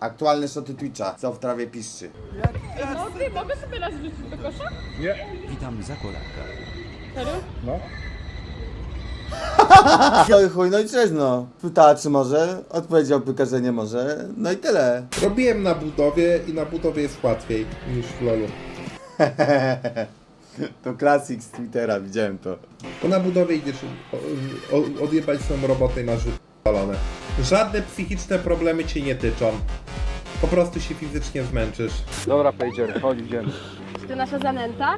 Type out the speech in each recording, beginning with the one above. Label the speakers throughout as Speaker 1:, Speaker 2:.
Speaker 1: Aktualne szoty Twitcha, co w trawie piszczy.
Speaker 2: No ty, mogę sobie raz wrzucić do kosza?
Speaker 3: Witam zakładaka.
Speaker 2: Serio?
Speaker 1: No i chuj, no i cześć no. Pytała czy może, odpowiedział pyka, że nie może, no i tyle.
Speaker 4: Robiłem na budowie i na budowie jest łatwiej niż w LoLu.
Speaker 1: To klasik z Twittera, widziałem to.
Speaker 4: Bo na budowie idziesz o, o, odjebać swoją robotę i masz palone. Żadne psychiczne problemy cię nie tyczą. Po prostu się fizycznie zmęczysz.
Speaker 5: Dobra, Pager, chodź, idziemy.
Speaker 2: Ty nasza zanęta?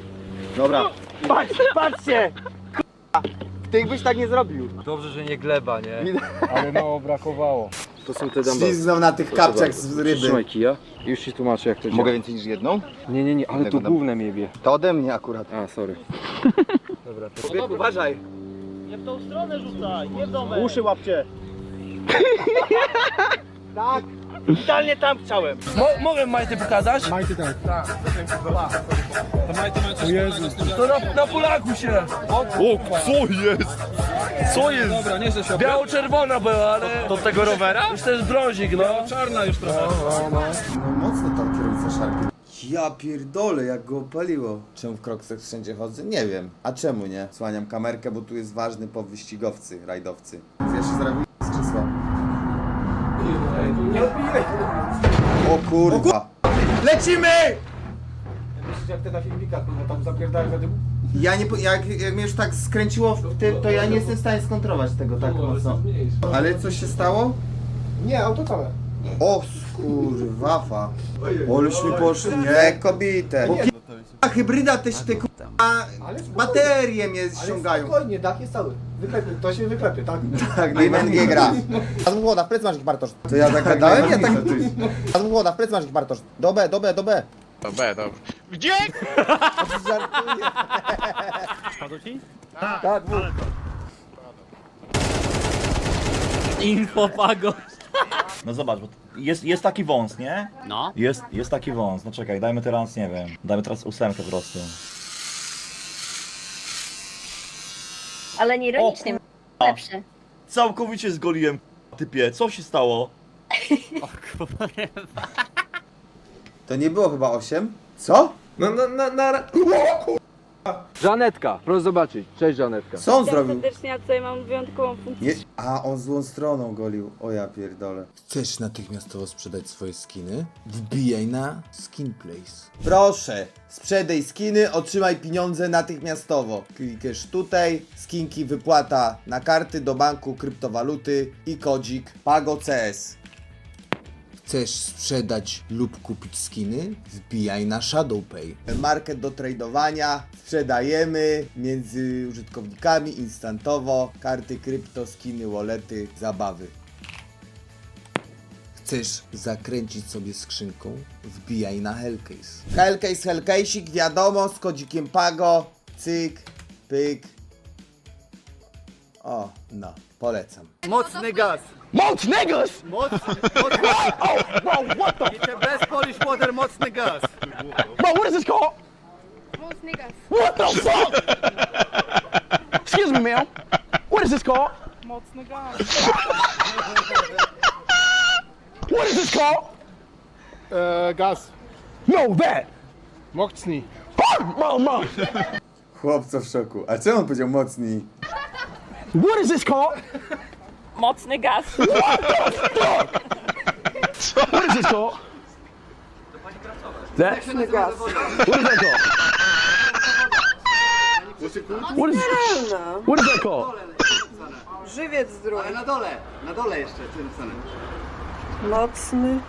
Speaker 6: Dobra. Patrz, patrzcie! K***a. Ty byś tak nie zrobił.
Speaker 5: Dobrze, że nie gleba, nie? Ale mało brakowało. To są te dumbbellsy.
Speaker 1: Ślizgnął na tych kapciach z ryby.
Speaker 5: Trzymaj kija. Już ci tłumaczę, jak to działa.
Speaker 6: Mogę więcej niż jedną?
Speaker 5: Nie, nie, nie, ale tu
Speaker 6: Tego dam.
Speaker 5: główne mnie bie.
Speaker 6: To ode mnie akurat.
Speaker 5: A, sorry. Dobra, to...
Speaker 6: Człowieku, uważaj.
Speaker 7: Nie w tą stronę rzucaj, nie w domek.
Speaker 6: Uszy łapcie. tak.
Speaker 7: Idealnie tam chciałem.
Speaker 8: mogę majty pokazać? Majty tak. Tak. To majty ma Jezu. To na, na Polaku się. O, co jest? Co jest? Dobra, nie się Biało-czerwona była, ale... To tego rowera? Już to jest brązik, no. Czarna już trochę.
Speaker 1: No mocno tam kierownica szarpie. Ja pierdolę, jak go opaliło. Czemu w kroksach wszędzie chodzę? Nie wiem. A czemu nie? Słaniam kamerkę, bo tu jest ważny powyścigowcy, rajdowcy. Ja się zrobił z krzesła. O kurwa. Lecimy!
Speaker 6: Jak ty na filmikach, no tam zapierdałeś za tym.
Speaker 1: Ja nie, po- jak, jak mnie już tak skręciło w tym, to ja nie jestem w stanie skontrolować tego tak mocno. Ale coś się stało?
Speaker 4: Nie, auto całe.
Speaker 1: O skurwafa. Oleśmy poszli. Nie, kobite. Bo a hybryda też te kurwa baterie mnie ściągają.
Speaker 6: Spokojnie, dach jest cały. To się wyklepie, tak?
Speaker 1: Tak, no i MNG gra. A z głoda, w plecy masz ich Bartosz. To ja tak gadałem? Ja tak... A z głoda, w plecy masz ich Bartosz. Do B, do B, do B.
Speaker 9: Do B, dobrze. Gdzie?
Speaker 1: Żartuję.
Speaker 7: Spadł ci?
Speaker 1: Tak, mów.
Speaker 8: Infopago.
Speaker 10: No zobacz, bo jest, jest taki wąs, nie?
Speaker 7: No.
Speaker 10: Jest, jest taki wąs. No czekaj, dajmy teraz, nie wiem, dajmy teraz ósemkę po prostu.
Speaker 2: Ale nie ironicznie, lepsze.
Speaker 10: Całkowicie zgoliłem, typie, co się stało?
Speaker 1: To nie było chyba 8? Co?
Speaker 4: No, na, na, na...
Speaker 5: Żanetka, proszę zobaczyć. Cześć, Żanetka.
Speaker 1: Co on zrobił?
Speaker 2: serdecznie, ja tutaj mam wyjątkową funkcję.
Speaker 1: Nie, a on złą stroną golił. O ja pierdolę. Chcesz natychmiastowo sprzedać swoje skiny? Wbijaj na Skinplace. Proszę, sprzedaj skiny, otrzymaj pieniądze natychmiastowo. Klikasz tutaj, skinki wypłata na karty do banku kryptowaluty i kodzik Pago CS. Chcesz sprzedać lub kupić skiny? Wbijaj na ShadowPay. Market do tradowania, sprzedajemy między użytkownikami instantowo, karty krypto, skiny, wallety, zabawy. Chcesz zakręcić sobie skrzynką? Wbijaj na Hellcase. Hellcase, Hellcase'ik, wiadomo, z kodzikiem Pago, cyk, pyk. O, no, polecam.
Speaker 6: Mocny gaz.
Speaker 8: Mocny gaz!
Speaker 6: Mocny, mocny. wow, what the? It's a best Polish water, mocny gaz.
Speaker 8: Bro, what is this called?
Speaker 2: Mocny gaz.
Speaker 8: What the fuck? Excuse me, ma'am. What is this called?
Speaker 2: Mocny gaz.
Speaker 8: What is this called?
Speaker 4: E, gaz.
Speaker 8: No, that.
Speaker 4: Mocni.
Speaker 8: Bro, bro.
Speaker 1: Chłopco w szoku. A czemu on powiedział mocniej?
Speaker 8: What is this called?
Speaker 2: Mocny gaz.
Speaker 8: What is this called? That? What is that called? What is, what is that called?
Speaker 2: Żywiec zdrowy.
Speaker 6: Ale na dole, na dole jeszcze, tym samym.
Speaker 2: Mocny.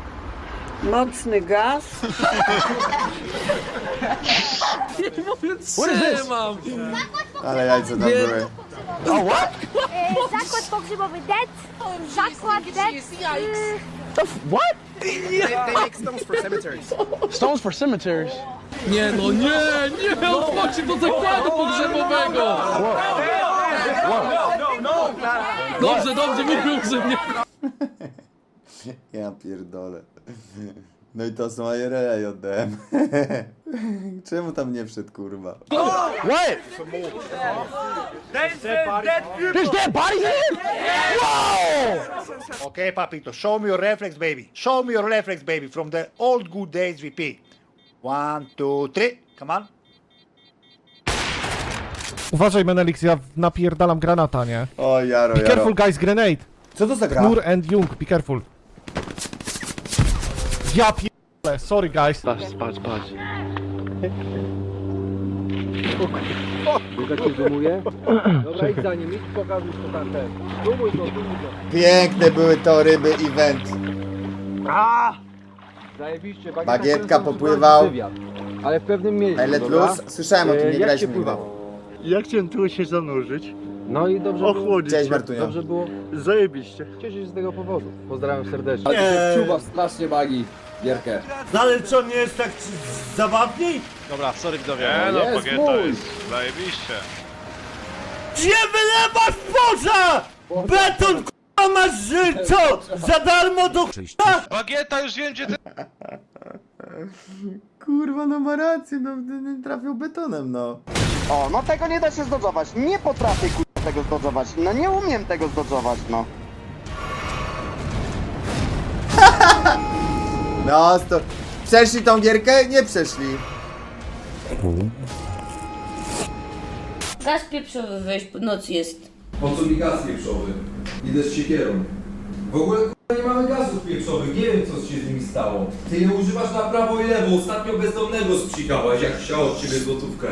Speaker 2: Mocny gaz.
Speaker 8: What is this?
Speaker 1: Ale jajce tam były.
Speaker 8: Oh, what?
Speaker 2: Zakład pogrzebowy DET. Zakład DET.
Speaker 8: The f- what?
Speaker 6: They make stones for cemeteries.
Speaker 8: Stones for cemeteries.
Speaker 3: Nie no, nie, nie, odchodźcie do zakładu pogrzebowego. Dobrze, dobrze, mówił, że nie.
Speaker 1: Ja pierdolę. No i to są IRL JDM. Czemu tam nie wszedł, kurwa?
Speaker 6: What? There's dead bodies in here? Wow!
Speaker 7: Okay, papito, show me your reflex, baby. Show me your reflex, baby, from the old good days VP. One, two, three. Come on.
Speaker 9: Uważaj, Menelix, ja napierdalam granata, nie?
Speaker 1: O, Jaro,
Speaker 9: Be
Speaker 1: Jaro.
Speaker 9: careful, guys, grenade!
Speaker 1: Co to za gra?
Speaker 9: Knur and Jung, be careful. Ja pierdolę, sorry, guys.
Speaker 5: Patrz, patrz, patrz. Druga cię zoomuje. Dobra, idź za nim, idź pokazuj co tam ten. Zoomuj go, zoomuj go.
Speaker 1: Piękne były to ryby event.
Speaker 5: Zajebiście,
Speaker 1: Bagietka
Speaker 5: często
Speaker 1: popływał.
Speaker 5: wywiad, Ale w pewnym miejscu,
Speaker 1: Ej, let
Speaker 5: dobra?
Speaker 1: loose? Słyszałem o tym,
Speaker 5: E,
Speaker 1: nie
Speaker 5: Jak
Speaker 1: graliśmy
Speaker 5: się
Speaker 1: nigdy.
Speaker 5: pływało?
Speaker 7: Ja chciałem tu się zanurzyć.
Speaker 5: No i dobrze
Speaker 7: Ochłodzić
Speaker 1: Cześć.
Speaker 5: Dobrze było.
Speaker 7: Zajebiście.
Speaker 5: Cieszę się z tego powodu. Pozdrawiam serdecznie.
Speaker 7: Nie.
Speaker 5: Ale czuwa strasznie bagi. Gierkę.
Speaker 7: No ale co, nie jest tak zabawniej?
Speaker 11: Dobra, sorry widzowie.
Speaker 5: Nie no, Bagieta jest
Speaker 11: zajebiście.
Speaker 7: Gdzie wylewasz poza? Beton k***a masz ży- co? Za darmo do k***a?
Speaker 11: Bagieta, już wiem gdzie ty...
Speaker 1: Kurwa, no ma rację, no nie trafił betonem, no.
Speaker 6: O, no tego nie da się zdodżować. Nie potrafię kurwa tego zdodżować. No nie umiem tego zdodżować, no.
Speaker 1: No, sto... Przeszli tą gierkę? Nie przeszli.
Speaker 2: Gaz pieprzowy weź, po nocy jest.
Speaker 8: Po co mi gaz pieprzowy? Idę z siekierą. W ogóle k***a, nie mamy gazów pieprzowych, nie wiem co się z nimi stało. Ty je używasz na prawo i lewo, ostatnio bezdomnego spsikałeś, jak chciał od ciebie złotówkę.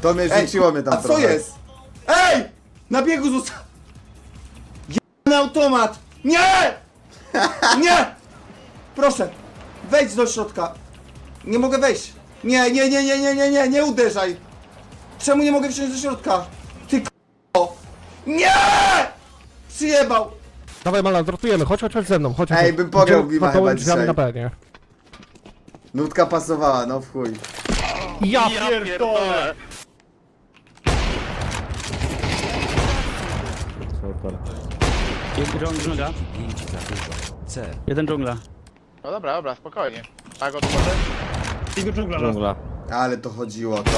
Speaker 1: To mnie rzuciło mnie tam
Speaker 8: a co
Speaker 1: trochę.
Speaker 8: jest? Ej! Na biegu został... Jebany automat! Nie! Nie! Proszę, wejdź do środka. Nie mogę wejść. Nie, nie, nie, nie, nie, nie, nie, nie uderzaj. Czemu nie mogę wsiąść do środka? Ty k***o. Nie! Przyjebał.
Speaker 9: Dawaj, Malan, rotujemy, chodź, chodź, chodź ze mną, chodź.
Speaker 1: Ej,
Speaker 9: chodź.
Speaker 1: bym pograł
Speaker 9: Idziemy
Speaker 1: Bima chyba
Speaker 9: drzwiami
Speaker 1: dzisiaj.
Speaker 9: na B, nie?
Speaker 1: Nutka pasowała, no w chuj.
Speaker 9: Ja
Speaker 7: Pierdolę. Jeden dżungla. Jeden dżungla.
Speaker 11: No dobra, dobra, spokojnie. Tak, o to może?
Speaker 7: Jego dżungla.
Speaker 1: Ale to chodziło, to.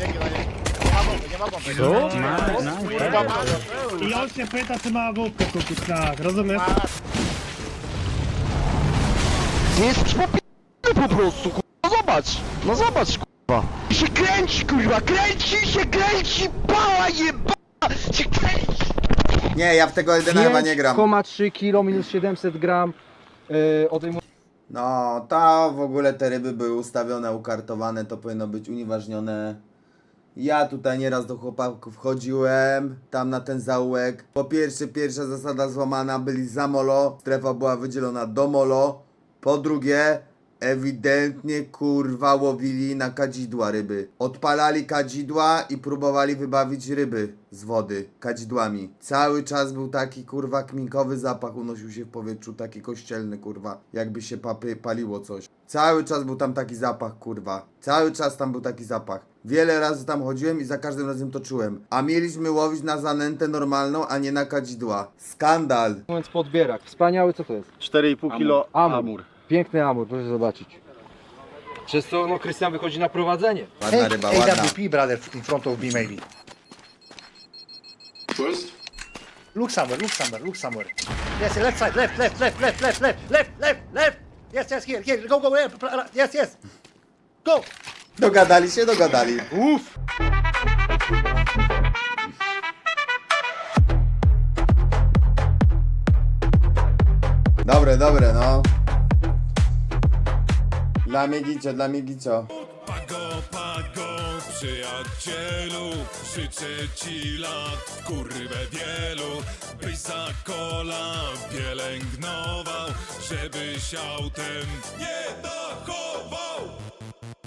Speaker 11: Biegnie na nie. Nie ma bomby, nie ma bomby.
Speaker 7: I on się pyta, czy ma wódkę kupić, tak, rozumiesz?
Speaker 6: Nie jest popi***ny po prostu, kurwa. Zobacz. No zobacz, kurwa. I się kręci, kurwa. Kręci się, kręci. Pała jeba.
Speaker 1: Nie, ja w tego Eldena chyba nie gram.
Speaker 5: 5,3 kg minus 700 gram. Yy, odejmuję
Speaker 1: No, to w ogóle te ryby były ustawione, ukartowane, to powinno być unieważnione. Ja tutaj nieraz do chłopaków chodziłem, tam na ten zaułek. Po pierwsze, pierwsza zasada złamana, byli za molo, strefa była wydzielona do molo. Po drugie, ewidentnie kurwa łowili na kadzidła ryby. Odpalali kadzidła i próbowali wybawić ryby z wody kadzidłami. Cały czas był taki kurwa kminkowy zapach, unosił się w powietrzu, taki kościelny kurwa, jakby się papy, paliło coś. Cały czas był tam taki zapach kurwa. Cały czas tam był taki zapach. Wiele razy tam chodziłem i za każdym razem to czułem. A mieliśmy łowić na zanętę normalną, a nie na kadzidła. Skandal.
Speaker 5: moment po odbierak. Wspaniały, co to jest?
Speaker 7: 4,5 kilo
Speaker 5: Amur. Piękny amur, proszę zobaczyć. Przez to, no, Krystian wychodzi na prowadzenie.
Speaker 1: Ładna ryba, ładna.
Speaker 7: AWP, brother, in front of me, maybe. Look somewhere, look somewhere, look somewhere. Yes, left side, left, left, left, left, left, left, left, left, left. Yes, yes, here, here, go, go, left, yes, yes. Go!
Speaker 1: Dogadali się, dogadali.
Speaker 7: Uff!
Speaker 1: Dobre, dobre, no. Dla mnie gicio, dla mnie gicio.
Speaker 8: Pago, pago, przyjacielu Życzę ci lat, kurwę wielu Byś za kola pielęgnował Żebyś autem nie dachował